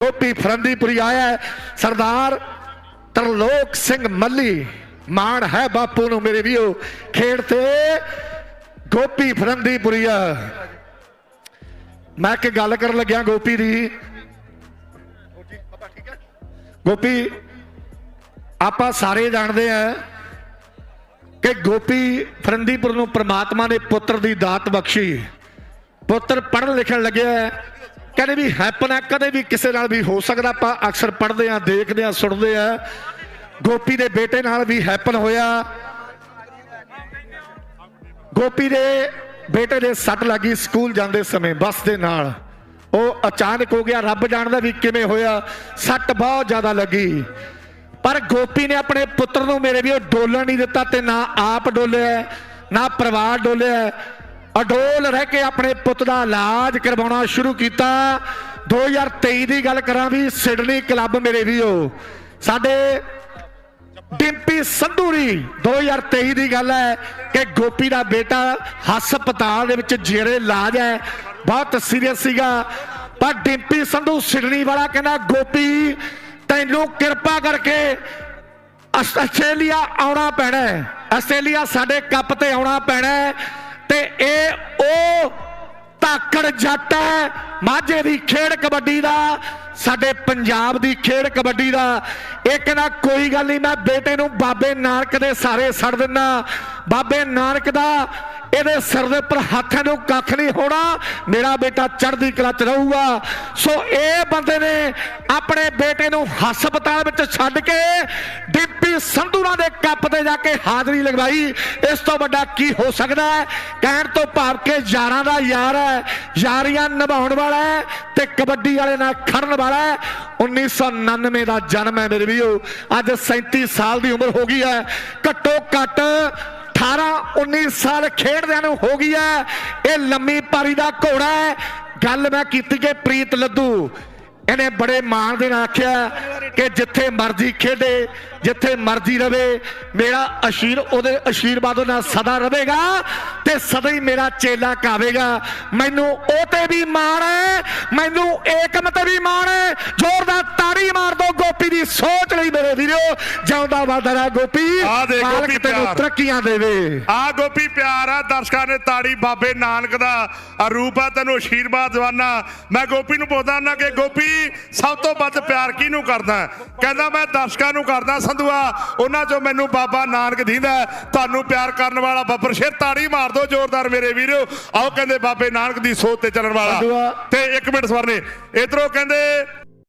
ਗੋਪੀ ਫਰੰਦੀਪੁਰੀ ਆਇਆ ਸਰਦਾਰ ਤਰਲੋਕ ਸਿੰਘ ਮੱਲੀ ਮਾਣ ਹੈ ਬਾਪੂ ਨੂੰ ਮੇਰੇ ਵੀਓ ਖੇਡ ਤੇ ਗੋਪੀ ਫਰੰਦੀਪੁਰੀਆ ਮੈਂ ਇੱਕ ਗੱਲ ਕਰਨ ਲੱਗਿਆ ਗੋਪੀ ਦੀ ਗੋਪੀ ਆਪਾਂ ਸਾਰੇ ਜਾਣਦੇ ਆ ਕਿ ਗੋਪੀ ਫਰੰਦੀਪੁਰ ਨੂੰ ਪ੍ਰਮਾਤਮਾ ਨੇ ਪੁੱਤਰ ਦੀ ਦਾਤ ਬਖਸ਼ੀ। ਪੁੱਤਰ ਪੜ੍ਹਨ ਲਿਖਣ ਲੱਗਿਆ ਕਹਿੰਦੇ ਵੀ ਹੈਪਨ ਹੈ, ਕਦੇ ਵੀ ਕਿਸੇ ਨਾਲ ਵੀ ਹੋ ਸਕਦਾ, ਆਪਾਂ ਅਕਸਰ ਪੜ੍ਹਦੇ ਆ ਦੇਖਦੇ ਆ ਸੁਣਦੇ ਆ ਗੋਪੀ ਦੇ ਬੇਟੇ ਨਾਲ ਵੀ ਹੈਪਨ ਹੋਇਆ। ਗੋਪੀ ਦੇ ਬੇਟੇ ਦੇ ਸੱਟ ਲੱਗੀ, ਸਕੂਲ ਜਾਂਦੇ ਸਮੇਂ, ਬੱਸ ਦੇ ਨਾਲ। ਉਹ ਅਚਾਨਕ ਹੋ ਗਿਆ, ਰੱਬ ਜਾਣਦਾ ਵੀ ਕਿਵੇਂ ਹੋਇਆ। ਸੱਟ ਬਹੁਤ ਜ਼ਿਆਦਾ ਲੱਗੀ। ਪਰ ਗੋਪੀ ਨੇ ਆਪਣੇ ਪੁੱਤਰ ਨੂੰ ਮੇਰੇ ਵੀ ਉਹ ਡੋਲਣ ਨਹੀਂ ਦਿੱਤਾ ਤੇ ਨਾ ਆਪ ਡੋਲਿਆ, ਨਾ ਪਰਿਵਾਰ ਡੋਲਿਆ। ਅਡੋਲ ਰਹਿ ਕੇ ਆਪਣੇ ਪੁੱਤ ਦਾ ਇਲਾਜ ਕਰਵਾਉਣਾ ਸ਼ੁਰੂ ਕੀਤਾ। 2023 ਦੀ ਗੱਲ ਕਰਾਂ ਵੀ ਸਿਡਨੀ ਕਲੱਬ ਮੇਰੇ ਵੀਓ ਸਾਡੇ ਡਿੰਪੀ ਸੰਧੂਰੀ 2023 ਦੀ ਗੱਲ ਹੈ ਕਿ ਗੋਪੀ ਦਾ ਬੇਟਾ ਹਸਪਤਾਲ ਦੇ ਵਿੱਚ ਜੇਰੇ ਇਲਾਜ ਹੈ, ਬਹੁਤ ਸੀਰੀਅਸ ਸੀਗਾ। ਪਰ ਡਿੰਪੀ ਸੰਧੂ ਸਿਡਨੀ ਵਾਲਾ ਕਹਿੰਦਾ, ਗੋਪੀ ਤੈਨੂੰ ਕਿਰਪਾ ਕਰਕੇ ਆਸਟ੍ਰੇਲੀਆ ਆਉਣਾ ਪੈਣਾ ਹੈ। ਆਸਟ੍ਰੇਲੀਆ ਸਾਡੇ ਕੱਪ ਤੇ ਆਉਣਾ ਪੈਣਾ ਹੈ ਤੇ ਇਹ ਉਹ ਤਾਕੜ ਜੱਟ ਹੈ। ਮਾਝੇ ਦੀ ਖੇਡ ਕਬੱਡੀ ਦਾ, ਸਾਡੇ ਪੰਜਾਬ ਦੀ ਖੇਡ ਕਬੱਡੀ ਦਾ। ਇਹ ਕਹਿੰਦਾ ਕੋਈ ਗੱਲ ਨਹੀਂ, ਮੈਂ ਬੇਟੇ ਨੂੰ ਬਾਬੇ ਨਾਨਕ ਦੇ ਸਾਰੇ ਛੱਡ ਦਿੰਦਾ ਬਾਬੇ ਨਾਨਕ ਦਾ ਇਹਦੇ ਸਿਰ ਦੇ ਉੱਪਰ ਹੱਥ ਨੂੰ ਕੱਖ ਨਹੀਂ ਹੋਣਾ, ਮੇਰਾ ਬੇਟਾ ਚੜ੍ਹਦੀ ਕਲਾ ਚ ਰਹੂਗਾ। ਸੋ ਇਹ ਬੰਦੇ ਨੇ ਆਪਣੇ ਬੇਟੇ ਨੂੰ ਹਸਪਤਾਲ ਵਿੱਚ ਛੱਡ ਕੇ ਡਿੰਪੀ ਸੰਧੂਰਾ ਦੇ ਕੱਪ ਤੇ ਜਾ ਕੇ ਹਾਜ਼ਰੀ ਲਗਵਾਈ। ਇਸ ਤੋਂ ਵੱਡਾ ਕੀ ਹੋ ਸਕਦਾ ਹੈ? ਕਹਿਣ ਤੋਂ ਭਾਵ ਕਿ ਯਾਰਾਂ ਦਾ ਯਾਰ ਹੈ, ਯਾਰੀਆਂ ਨਿਭਾਉਣ ਵਾਲਾ ਹੈ ਤੇ ਕਬੱਡੀ ਵਾਲੇ ਨਾਲ ਖੜਨ ਵਾਲਾ ਹੈ। 1999 ਦਾ ਜਨਮ ਹੈ ਮੇਰੇ ਵੀਰੋ। ਅੱਜ 37 ਸਾਲ ਦੀ ਉਮਰ ਹੋ ਗਈ ਹੈ। ਘੱਟੋ ਘੱਟ 18 19 ਸਾਲ ਖੇਡਦਿਆਂ ਨੂੰ ਹੋ ਗਈ ਹੈ। ਇਹ ਲੰਮੀ ਪਾਰੀ ਦਾ ਘੋੜਾ ਹੈ। ਗੱਲ ਮੈਂ ਕੀਤੀ ਕਿ ਪ੍ਰੀਤ ਲੱਦੂ। ਇਹਨੇ ਬੜੇ ਮਾਣ ਦੇ ਨਾਲ ਆਖਿਆ ਕਿ ਜਿੱਥੇ ਮਰਜ਼ੀ ਖੇਡੇ, ਜਿੱਥੇ ਮਰਜ਼ੀ ਰਵੇ, ਮੇਰਾ ਅਸ਼ੀਰ ਉਹਦੇ ਅਸ਼ੀਰਵਾਦ ਨਾਲ ਸਦਾ ਰਹੇਗਾ ਤੇ ਸਦਾ ਹੀ ਮੇਰਾ ਚੇਲਾ ਕਾਵੇਗਾ। ਮੈਨੂੰ ਉਹ ਤੇ ਵੀ ਮਾਣ ਹੈ, ਮੈਨੂੰ ਏਕਮ ਤੇ ਵੀ ਮਾਣ ਹੈ। ਜ਼ੋਰਦਾਰ ਤਾੜੀ ਮਾਰ ਦੋ, ਗੋਪੀ ਦੀ ਸੋਚ ਲਈ ਮੇਰੇ ਵੀਰੋ ਜਿਉਂਦਾ ਵਾਦਰਾ ਗੋਪੀ ਦੇਖ ਮਾਲਕ ਗੋਪੀ ਤੈਨੂੰ। ਤਰੱਕੀਆਂ ਦੇਵੇ ਆ ਗੋਪੀ ਪਿਆਰ ਆ ਦਰਸ਼ਕਾਂ ਨੇ ਤਾੜੀ ਬਾਬੇ ਨਾਨਕ ਦਾ ਅਰੂਪ ਆ ਤੈਨੂੰ ਅਸ਼ੀਰਵਾਦ ਦਵਾਨਾ ਮੈਂ ਗੋਪੀ ਨੂੰ ਪੁੱਛਦਾ ਨਾ ਕਿ ਗੋਪੀ ਸਭ ਤੋਂ ਵੱਧ ਪਿਆਰ ਕਿਹਨੂੰ ਕਰਦਾ? ਕਹਿੰਦਾ ਮੈਂ ਦਰਸ਼ਕਾਂ ਨੂੰ ਕਰਦਾ ਸੰਧੂਆ ਉਹਨਾਂ ਚੋਂ ਮੈਨੂੰ ਬਾਬਾ ਨਾਨਕ ਦੀਂਦਾ। ਤੁਹਾਨੂੰ ਪਿਆਰ ਕਰਨ ਵਾਲਾ ਬੱਬਰ ਸ਼ੇਰ ਤਾੜੀ ਮਾਰ ਦਿਓ ਜ਼ੋਰਦਾਰ ਮੇਰੇ ਵੀਰੋ ਆਓ ਕਹਿੰਦੇ ਬਾਬੇ ਨਾਨਕ ਦੀ ਸੋਚ ਤੇ ਚੱਲਣ ਵਾਲਾ। ਤੇ ਇੱਕ ਮਿੰਟ ਸਵਰਨੇ ਇਧਰੋਂ ਕਹਿੰਦੇ